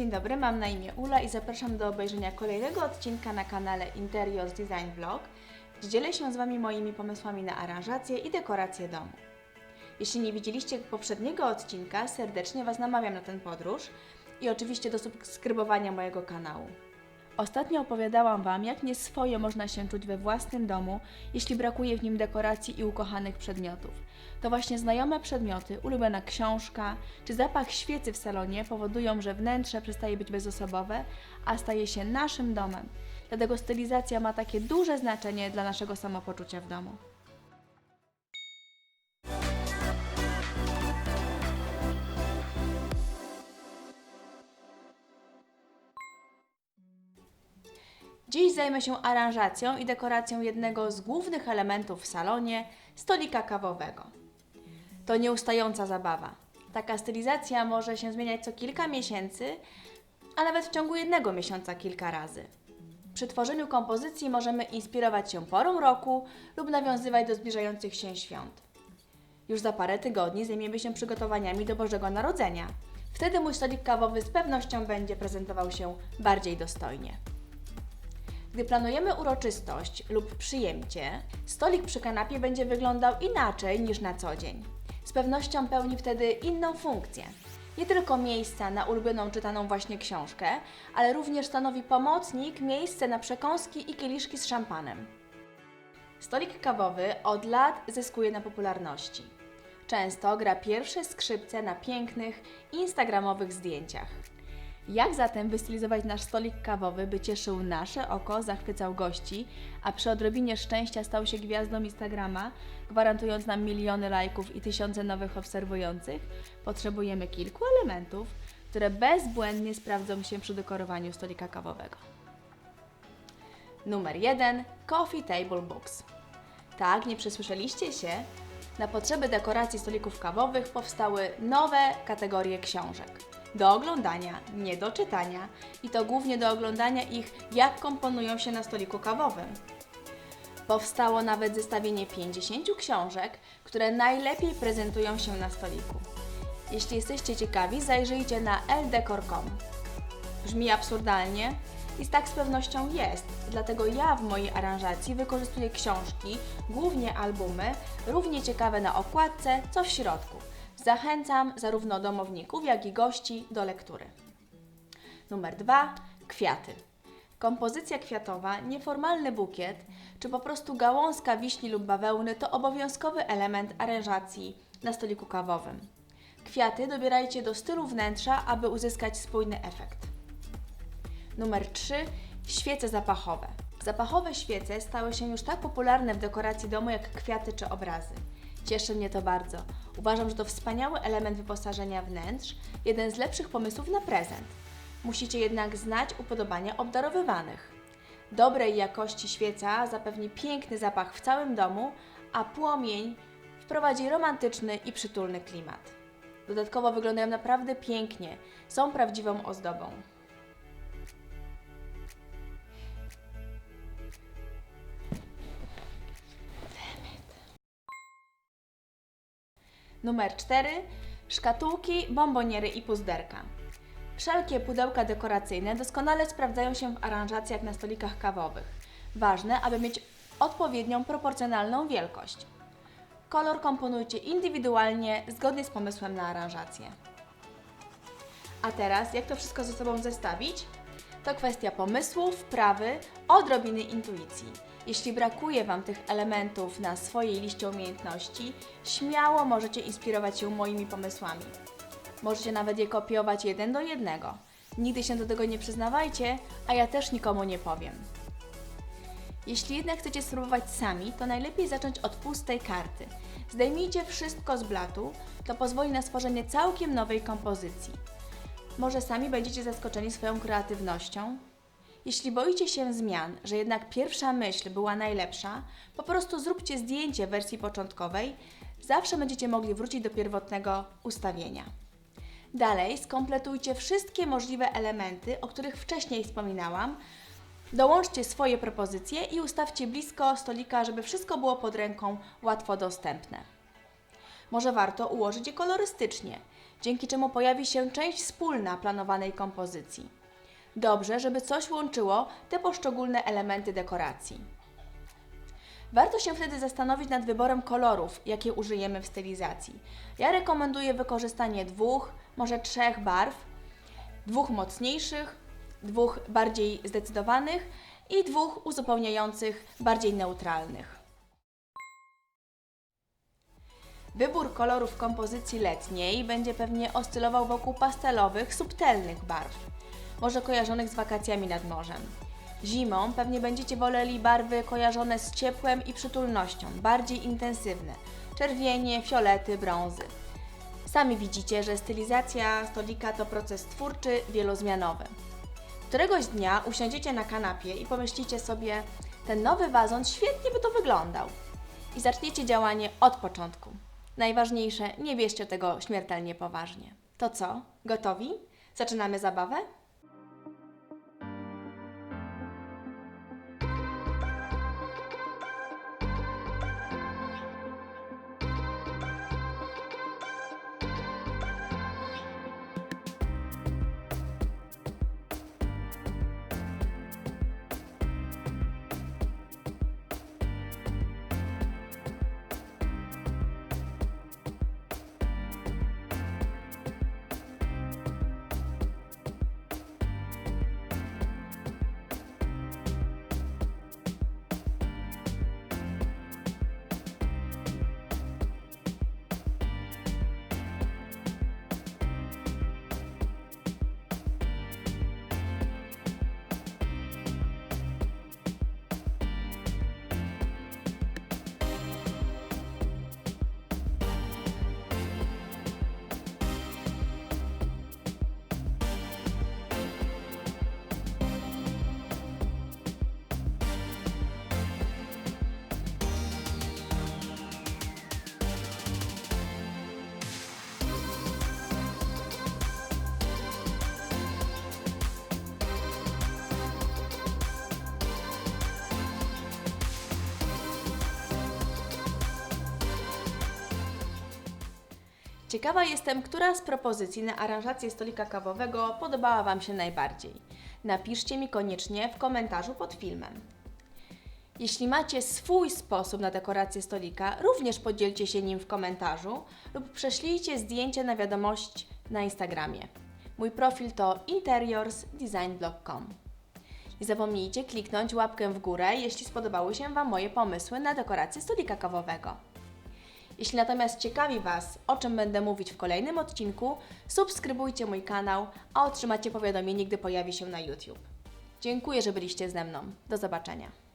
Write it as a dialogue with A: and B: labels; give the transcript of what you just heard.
A: Dzień dobry, mam na imię Ula i zapraszam do obejrzenia kolejnego odcinka na kanale Interiors Design Vlog, gdzie dzielę się z Wami moimi pomysłami na aranżację i dekorację domu. Jeśli nie widzieliście poprzedniego odcinka, serdecznie Was namawiam na tę podróż i oczywiście do subskrybowania mojego kanału. Ostatnio opowiadałam Wam, jak nieswojo można się czuć we własnym domu, jeśli brakuje w nim dekoracji i ukochanych przedmiotów. To właśnie znajome przedmioty, ulubiona książka czy zapach świecy w salonie powodują, że wnętrze przestaje być bezosobowe, a staje się naszym domem. Dlatego stylizacja ma takie duże znaczenie dla naszego samopoczucia w domu. Dziś zajmę się aranżacją i dekoracją jednego z głównych elementów w salonie stolika kawowego. To nieustająca zabawa. Taka stylizacja może się zmieniać co kilka miesięcy, a nawet w ciągu jednego miesiąca kilka razy. Przy tworzeniu kompozycji możemy inspirować się porą roku lub nawiązywać do zbliżających się świąt. Już za parę tygodni zajmiemy się przygotowaniami do Bożego Narodzenia. Wtedy mój stolik kawowy z pewnością będzie prezentował się bardziej dostojnie. Gdy planujemy uroczystość lub przyjęcie, stolik przy kanapie będzie wyglądał inaczej niż na co dzień. Z pewnością pełni wtedy inną funkcję. Nie tylko miejsca na ulubioną czytaną właśnie książkę, ale również stanowi pomocnik, miejsce na przekąski i kieliszki z szampanem. Stolik kawowy od lat zyskuje na popularności. Często gra pierwsze skrzypce na pięknych, instagramowych zdjęciach. Jak zatem wystylizować nasz stolik kawowy, by cieszył nasze oko, zachwycał gości, a przy odrobinie szczęścia stał się gwiazdą Instagrama, gwarantując nam miliony lajków i tysiące nowych obserwujących? Potrzebujemy kilku elementów, które bezbłędnie sprawdzą się przy dekorowaniu stolika kawowego. Numer 1. Coffee Table Books. Tak, nie przesłyszeliście się? Na potrzeby dekoracji stolików kawowych powstały nowe kategorie książek. Do oglądania, nie do czytania i to głównie do oglądania ich, jak komponują się na stoliku kawowym. Powstało nawet zestawienie 50 książek, które najlepiej prezentują się na stoliku. Jeśli jesteście ciekawi, zajrzyjcie na ldecor.com. Brzmi absurdalnie i tak z pewnością jest, dlatego ja w mojej aranżacji wykorzystuję książki, głównie albumy, równie ciekawe na okładce, co w środku. Zachęcam zarówno domowników, jak i gości do lektury. Numer 2. Kwiaty. Kompozycja kwiatowa, nieformalny bukiet, czy po prostu gałązka wiśni lub bawełny to obowiązkowy element aranżacji na stoliku kawowym. Kwiaty dobierajcie do stylu wnętrza, aby uzyskać spójny efekt. Numer 3. Świece zapachowe. Zapachowe świece stały się już tak popularne w dekoracji domu jak kwiaty czy obrazy. Cieszy mnie to bardzo. Uważam, że to wspaniały element wyposażenia wnętrz, jeden z lepszych pomysłów na prezent. Musicie jednak znać upodobania obdarowywanych. Dobrej jakości świeca zapewni piękny zapach w całym domu, a płomień wprowadzi romantyczny i przytulny klimat. Dodatkowo wyglądają naprawdę pięknie, są prawdziwą ozdobą. Numer 4. Szkatułki, bomboniery i puzderka. Wszelkie pudełka dekoracyjne doskonale sprawdzają się w aranżacjach na stolikach kawowych. Ważne, aby mieć odpowiednią proporcjonalną wielkość. Kolor komponujcie indywidualnie, zgodnie z pomysłem na aranżację. A teraz, jak to wszystko ze sobą zestawić? To kwestia pomysłu, wprawy, odrobiny intuicji. Jeśli brakuje Wam tych elementów na swojej liście umiejętności, śmiało możecie inspirować się moimi pomysłami. Możecie nawet je kopiować jeden do jednego. Nigdy się do tego nie przyznawajcie, a ja też nikomu nie powiem. Jeśli jednak chcecie spróbować sami, to najlepiej zacząć od pustej karty. Zdejmijcie wszystko z blatu, to pozwoli na stworzenie całkiem nowej kompozycji. Może sami będziecie zaskoczeni swoją kreatywnością? Jeśli boicie się zmian, że jednak pierwsza myśl była najlepsza, po prostu zróbcie zdjęcie wersji początkowej, zawsze będziecie mogli wrócić do pierwotnego ustawienia. Dalej skompletujcie wszystkie możliwe elementy, o których wcześniej wspominałam. Dołączcie swoje propozycje i ustawcie blisko stolika, żeby wszystko było pod ręką łatwo dostępne. Może warto ułożyć je kolorystycznie. dzięki czemu pojawi się część wspólna planowanej kompozycji. Dobrze, żeby coś łączyło te poszczególne elementy dekoracji. Warto się wtedy zastanowić nad wyborem kolorów, jakie użyjemy w stylizacji. Ja rekomenduję wykorzystanie dwóch, może trzech barw, dwóch mocniejszych, dwóch bardziej zdecydowanych i dwóch uzupełniających, bardziej neutralnych. Wybór kolorów kompozycji letniej będzie pewnie oscylował wokół pastelowych, subtelnych barw, może kojarzonych z wakacjami nad morzem. Zimą pewnie będziecie woleli barwy kojarzone z ciepłem i przytulnością, bardziej intensywne czerwienie, fiolety, brązy. Sami widzicie, że stylizacja stolika to proces twórczy, wielozmianowy. Któregoś dnia usiądziecie na kanapie i pomyślicie sobie, ten nowy wazon świetnie by to wyglądał. I zaczniecie działanie od początku. Najważniejsze, nie bierzcie tego śmiertelnie poważnie. To co? Gotowi? Zaczynamy zabawę? Ciekawa jestem, która z propozycji na aranżację stolika kawowego podobała Wam się najbardziej. Napiszcie mi koniecznie w komentarzu pod filmem. Jeśli macie swój sposób na dekorację stolika, również podzielcie się nim w komentarzu lub prześlijcie zdjęcie na wiadomość na Instagramie. Mój profil to interiorsdesignblog.com. Nie zapomnijcie kliknąć łapkę w górę, jeśli spodobały się Wam moje pomysły na dekorację stolika kawowego. Jeśli natomiast ciekawi Was, o czym będę mówić w kolejnym odcinku, subskrybujcie mój kanał, a otrzymacie powiadomienie, gdy pojawi się na YouTube. Dziękuję, że byliście ze mną. Do zobaczenia.